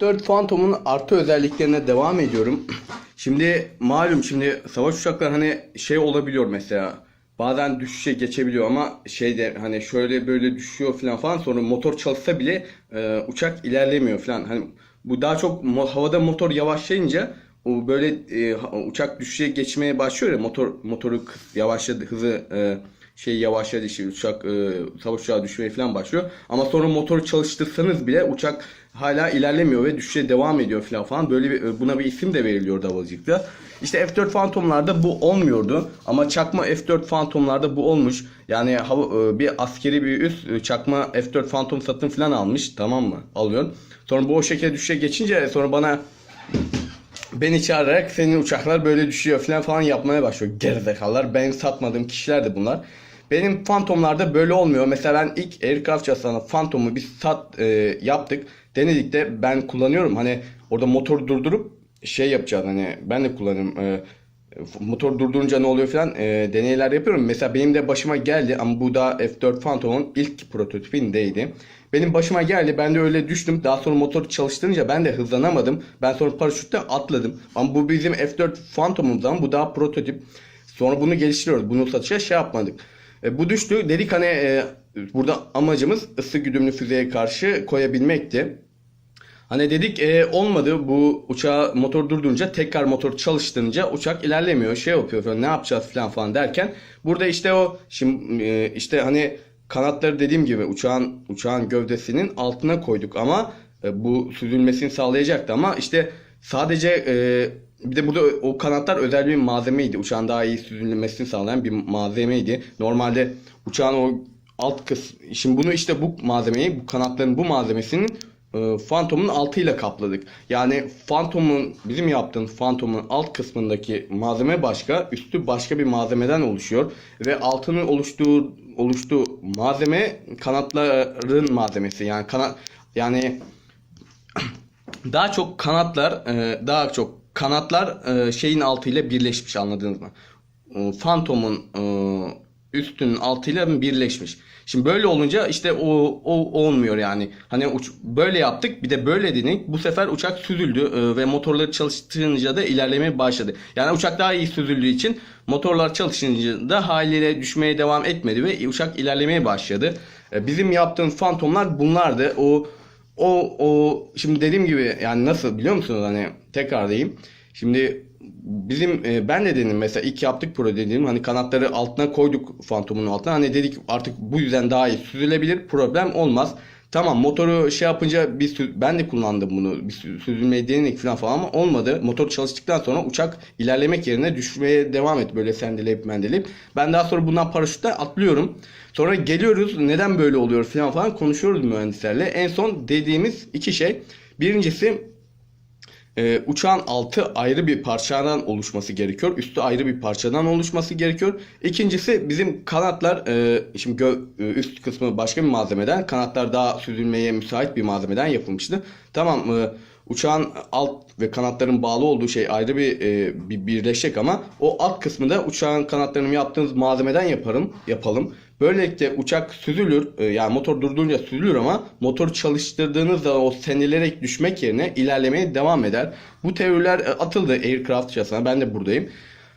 F4 Phantom'un artı özelliklerine devam ediyorum. Şimdi malum şimdi savaş uçakları hani şey olabiliyor mesela. Bazen düşüşe geçebiliyor ama şeyde hani şöyle böyle düşüyor falan falan sonra motor çalışsa bile e, uçak ilerlemiyor falan. Hani bu daha çok havada motor yavaşlayınca o böyle e, uçak düşüşe geçmeye başlıyor ya motor motoru yavaşladı hızı e, şey yavaşladı işte uçak e, savaş uçağı düşmeye falan başlıyor. Ama sonra motoru çalıştırsanız bile uçak hala ilerlemiyor ve düşüşe devam ediyor falan falan. Böyle bir, e, buna bir isim de veriliyordu havacılıkta. İşte F4 Phantom'larda bu olmuyordu ama çakma F4 Phantom'larda bu olmuş. Yani hava, e, bir askeri bir üs e, çakma F4 Phantom satın falan almış tamam mı? Alıyor. Sonra bu o şekilde düşüşe geçince sonra bana beni çağırarak senin uçaklar böyle düşüyor falan falan yapmaya başlıyor. Gerizekalılar. Ben satmadığım kişiler de bunlar. Benim Phantom'larda böyle olmuyor. Mesela ben ilk Aircraft Jason'a Phantom'u biz sat e, yaptık. Denedik de ben kullanıyorum. Hani orada motor durdurup şey yapacağız. Hani ben de kullanıyorum. E, motor durdurunca ne oluyor falan e, deneyler yapıyorum. Mesela benim de başıma geldi ama bu da F4 Phantom'un ilk prototipindeydi. Benim başıma geldi. Ben de öyle düştüm. Daha sonra motoru çalıştırınca ben de hızlanamadım. Ben sonra paraşütle atladım. Ama bu bizim F4 Phantom'umuzdan bu daha prototip. Sonra bunu geliştiriyoruz. Bunu satışa şey yapmadık. E, bu düştü. Dedik hani e, burada amacımız ısı güdümlü füzeye karşı koyabilmekti. Hani dedik e, olmadı bu uçağı motor durdurunca tekrar motor çalıştırınca uçak ilerlemiyor şey yapıyor falan ne yapacağız falan falan derken burada işte o şimdi e, işte hani kanatları dediğim gibi uçağın uçağın gövdesinin altına koyduk ama e, bu süzülmesini sağlayacaktı ama işte sadece e, bir de burada o kanatlar özel bir malzemeydi. Uçağın daha iyi süzülmesini sağlayan bir malzemeydi. Normalde uçağın o alt kısmı şimdi bunu işte bu malzemeyi bu kanatların bu malzemesinin e, Phantom'un altıyla kapladık. Yani Phantom'un bizim yaptığımız Phantom'un alt kısmındaki malzeme başka, üstü başka bir malzemeden oluşuyor ve altının oluştuğu oluştuğu malzeme kanatların malzemesi. Yani kanat yani daha çok kanatlar e, daha çok kanatlar e, şeyin altıyla birleşmiş anladınız mı? E, Phantom'un e, üstünün altıyla birleşmiş. Şimdi böyle olunca işte o, o olmuyor yani. Hani uç, böyle yaptık bir de böyle dedik. Bu sefer uçak süzüldü e, ve motorları çalıştırınca da ilerlemeye başladı. Yani uçak daha iyi süzüldüğü için motorlar çalışınca da haliyle düşmeye devam etmedi ve uçak ilerlemeye başladı. E, bizim yaptığımız Phantom'lar bunlardı. O o o şimdi dediğim gibi yani nasıl biliyor musunuz hani tekrar diyeyim. Şimdi bizim e, ben de dedim mesela ilk yaptık pro dediğim hani kanatları altına koyduk Phantom'un altına. Hani dedik artık bu yüzden daha iyi süzülebilir problem olmaz. Tamam motoru şey yapınca bir ben de kullandım bunu. Bir sü- süzülmeyi denedik falan falan ama olmadı. Motor çalıştıktan sonra uçak ilerlemek yerine düşmeye devam etti böyle sendeleyip mendeleyip. Ben daha sonra bundan paraşütle atlıyorum. Sonra geliyoruz neden böyle oluyor falan falan konuşuyoruz mühendislerle. En son dediğimiz iki şey. Birincisi ee, uçağın altı ayrı bir parçadan oluşması gerekiyor. Üstü ayrı bir parçadan oluşması gerekiyor. İkincisi bizim kanatlar e, şimdi gö- e, üst kısmı başka bir malzemeden kanatlar daha süzülmeye müsait bir malzemeden yapılmıştı. Tamam e, uçağın alt ve kanatların bağlı olduğu şey ayrı bir, e, bir birleşecek ama o alt kısmı da uçağın kanatlarını yaptığımız malzemeden yaparım yapalım. Böylelikle uçak süzülür e, yani motor durdurunca süzülür ama motor çalıştırdığınız zaman o senelerek düşmek yerine ilerlemeye devam eder. Bu teoriler e, atıldı Aircraft şahsına ben de buradayım.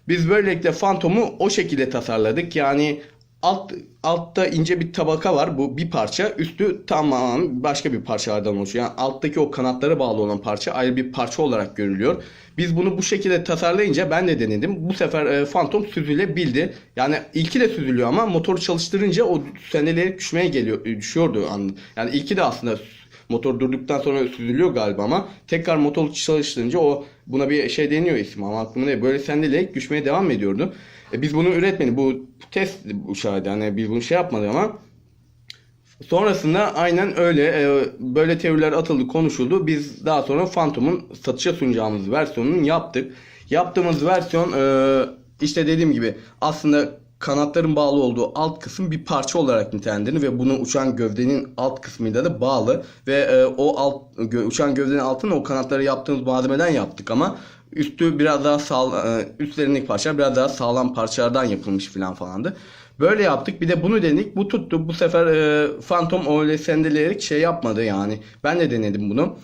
Biz böylelikle Phantom'u o şekilde tasarladık. Yani alt altta ince bir tabaka var. Bu bir parça. Üstü tamamen başka bir parçalardan oluşuyor. Yani alttaki o kanatlara bağlı olan parça ayrı bir parça olarak görülüyor. Biz bunu bu şekilde tasarlayınca ben de denedim. Bu sefer e, Phantom süzülebildi. Yani ilki de süzülüyor ama motoru çalıştırınca o seneleri düşmeye geliyor, düşüyordu. an- Yani ilki de aslında motor durduktan sonra süzülüyor galiba ama tekrar motor çalıştırınca o buna bir şey deniyor isim ama aklımda değil. Böyle sendeleyerek düşmeye devam ediyordu. E, biz bunu üretmedik. Bu test uçağıydı. Hani biz bunu şey yapmadık ama Sonrasında aynen öyle e, böyle teoriler atıldı konuşuldu. Biz daha sonra Phantom'un satışa sunacağımız versiyonunu yaptık. Yaptığımız versiyon e, işte dediğim gibi aslında kanatların bağlı olduğu alt kısım bir parça olarak nitelendirir ve bunu uçan gövdenin alt kısmıyla da bağlı ve e, o alt gö- uçan gövdenin altını o kanatları yaptığımız malzemeden yaptık ama üstü biraz daha sağ e, üstlerindeki parçalar biraz daha sağlam parçalardan yapılmış falan falandı. Böyle yaptık. Bir de bunu denedik. Bu tuttu. Bu sefer e, Phantom öyle sendeleyerek şey yapmadı yani. Ben de denedim bunu.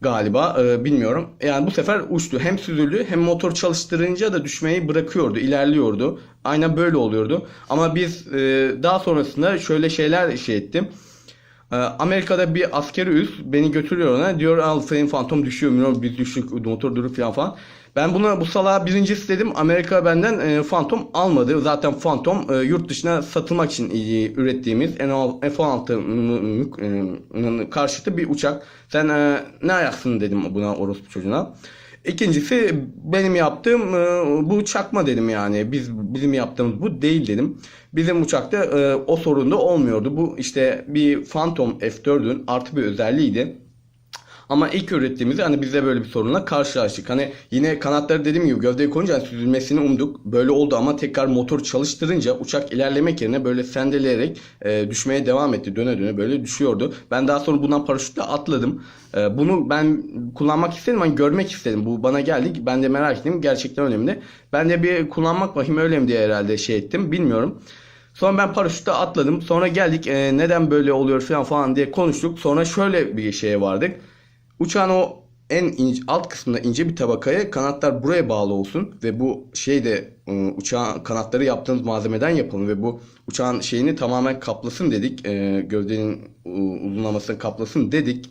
Galiba e, bilmiyorum. Yani bu sefer uçtu. Hem süzüldü hem motor çalıştırınca da düşmeyi bırakıyordu, ilerliyordu. Aynen böyle oluyordu. Ama biz e, daha sonrasında şöyle şeyler şey ettim. Ee, Amerika'da bir askeri üs beni götürüyor ona. Diyor al senin fantom düşüyor. Bilmiyorum, biz düştük motor durup falan falan. Ben buna bu salağa birincisi dedim. Amerika benden e, fantom almadı. Zaten fantom e, yurt dışına satılmak için e, ürettiğimiz F-16'nın karşıtı bir uçak. Sen e, ne ayaksın dedim buna orospu çocuğuna. İkincisi benim yaptığım e, bu çakma dedim yani. Biz bizim yaptığımız bu değil dedim. Bizim uçakta e, o sorun da olmuyordu. Bu işte bir Phantom F4'ün artı bir özelliğiydi. Ama ilk ürettiğimizde hani biz de böyle bir sorunla karşılaştık. Hani yine kanatları dediğim gibi gövdeye koyunca hani süzülmesini umduk. Böyle oldu ama tekrar motor çalıştırınca uçak ilerlemek yerine böyle sendeleyerek e, düşmeye devam etti. Döne döne böyle düşüyordu. Ben daha sonra bundan paraşütle atladım. E, bunu ben kullanmak istedim. Hani görmek istedim. Bu bana geldi. Ben de merak ettim. Gerçekten önemli. Ben de bir kullanmak bakayım öyle mi diye herhalde şey ettim. Bilmiyorum. Sonra ben paraşütle atladım. Sonra geldik e, neden böyle oluyor falan falan diye konuştuk. Sonra şöyle bir şeye vardık. Uçağın o en ince, alt kısmında ince bir tabakaya kanatlar buraya bağlı olsun ve bu şey de e, uçağın kanatları yaptığımız malzemeden yapalım ve bu uçağın şeyini tamamen kaplasın dedik. E, gövdenin uzunlamasını kaplasın dedik.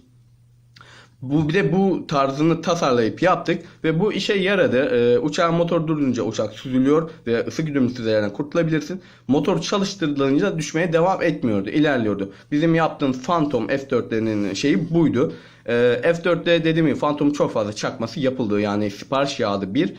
Bu bir de bu tarzını tasarlayıp yaptık ve bu işe yaradı. Ee, uçağın motor durunca uçak süzülüyor ve ısı güdümsüzlerinden kurtulabilirsin. Motor çalıştırılınca düşmeye devam etmiyordu, ilerliyordu. Bizim yaptığımız Phantom F4'lerinin şeyi buydu. Ee, F4'te dediğim gibi Phantom çok fazla çakması yapıldı. Yani sipariş yağdı bir.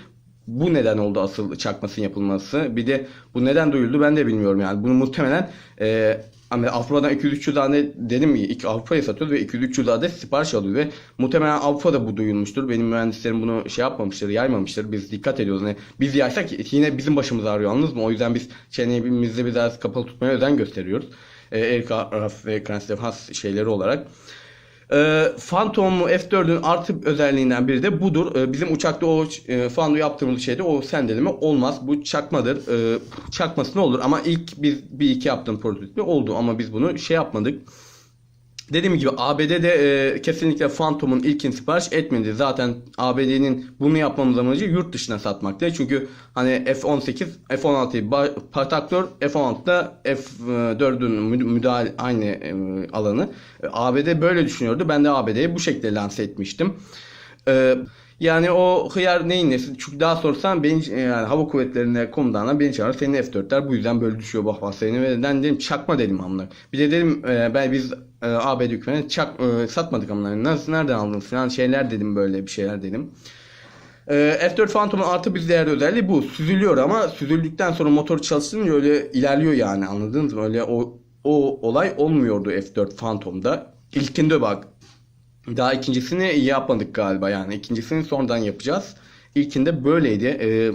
Bu neden oldu asıl çakmasının yapılması. Bir de bu neden duyuldu ben de bilmiyorum yani. Bunu muhtemelen e, Hani Avrupa'dan 200-300 tane dedim ilk Avrupa'ya satıyoruz ve 200-300 adet sipariş alıyor ve muhtemelen Avrupa'da bu duyulmuştur. Benim mühendislerim bunu şey yapmamıştır, yaymamıştır. Biz dikkat ediyoruz. Hani biz yaysak yine bizim başımız ağrıyor anladınız mı? O yüzden biz çenemizi biraz kapalı tutmaya özen gösteriyoruz. Ee, Erika Raff ve Haas şeyleri olarak. E, Phantom F4'ün artı özelliğinden biri de budur. E, bizim uçakta o e, Phantom yaptığımız şeyde o sendeleme olmaz. Bu çakmadır. E, çakması ne olur ama ilk bir, bir iki yaptığım prototipi oldu ama biz bunu şey yapmadık. Dediğim gibi ABD'de e, kesinlikle Phantom'un ilkin sipariş etmedi. Zaten ABD'nin bunu yapmamız amacı yurt dışına satmaktı. Çünkü hani F-18, F-16'yı pataktör, F-16'da F-4'ün müdahale aynı e, alanı. E, ABD böyle düşünüyordu. Ben de ABD'yi bu şekilde lanse etmiştim. E, yani o hıyar neyin nesi? Çünkü daha sorsan beni yani hava kuvvetlerine komutanlar beni çağırır. Senin F4'ler bu yüzden böyle düşüyor bak seni ve ben dedim çakma dedim amına. Bir de dedim e, ben biz e, ABD hükümetine çak e, satmadık amına. Nasıl nereden aldın falan şeyler dedim böyle bir şeyler dedim. E, F4 Phantom'un artı bir değerli özelliği bu. Süzülüyor ama süzüldükten sonra motoru çalıştırınca öyle ilerliyor yani anladınız mı? Öyle o o olay olmuyordu F4 Phantom'da. İlkinde bak daha ikincisini yapmadık galiba yani. ikincisini sonradan yapacağız. İlkinde böyleydi. Ee,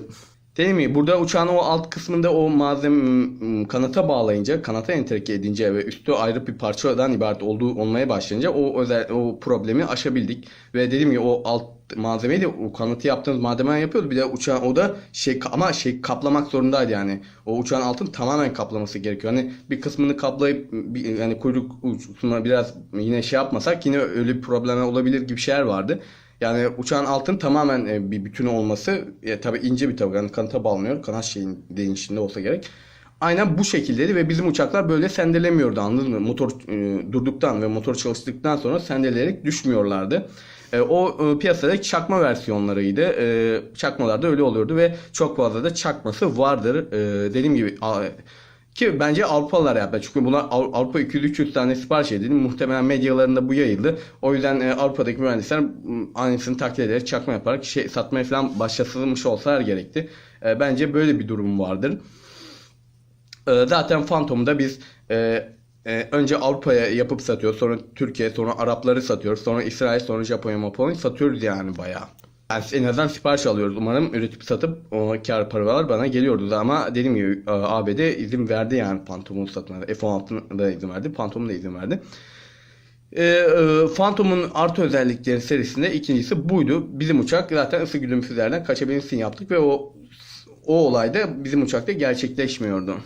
değil mi? Burada uçağın o alt kısmında o malzeme kanata bağlayınca, kanata entegre edince ve üstü ayrı bir parçadan ibaret olduğu olmaya başlayınca o özel o problemi aşabildik. Ve dediğim gibi o alt malzemeyi de o kanatı yaptığımız malzemeden yapıyoruz. Bir de uçağın o da şey ama şey kaplamak zorundaydı yani. O uçağın altın tamamen kaplaması gerekiyor. Hani bir kısmını kaplayıp bir, yani kuyruk ucuna biraz yine şey yapmasak yine öyle bir problem olabilir gibi şeyler vardı. Yani uçağın altın tamamen e, bir bütünü olması e, tabii ince bir tabaka. Yani kanata bağlanıyor. Kanat şeyin değişinde olsa gerek. Aynen bu şekildeydi ve bizim uçaklar böyle sendelemiyordu anladın mı? Motor e, durduktan ve motor çalıştıktan sonra sendeleyerek düşmüyorlardı. E, o e, piyasada çakma versiyonlarıydı. E, çakmalar da öyle oluyordu ve çok fazla da çakması vardır. E, dediğim gibi a, ki bence Avrupalılar yaptı. Çünkü buna Av- Avrupa 200-300 tane sipariş edildi. Muhtemelen medyalarında bu yayıldı. O yüzden e, Avrupa'daki mühendisler aynısını taklit ederek çakma yaparak şey satmaya falan başlatılmış olsalar gerekti. E, bence böyle bir durum vardır. E, zaten Phantom'da biz e, önce Avrupa'ya yapıp satıyoruz. Sonra Türkiye, sonra Arapları satıyoruz. Sonra İsrail, sonra Japonya, Japonya satıyoruz yani bayağı. Yani en azından sipariş alıyoruz. Umarım üretip satıp o kar paralar bana geliyordu. Ama dediğim gibi e, ABD izin verdi yani Phantom'un satımına. F-16'nın da izin verdi. Phantom'un da izin verdi. E, e, Phantom'un artı özellikleri serisinde ikincisi buydu. Bizim uçak zaten ısı güdümsüzlerden kaçabilsin yaptık ve o o olay da bizim uçakta gerçekleşmiyordu.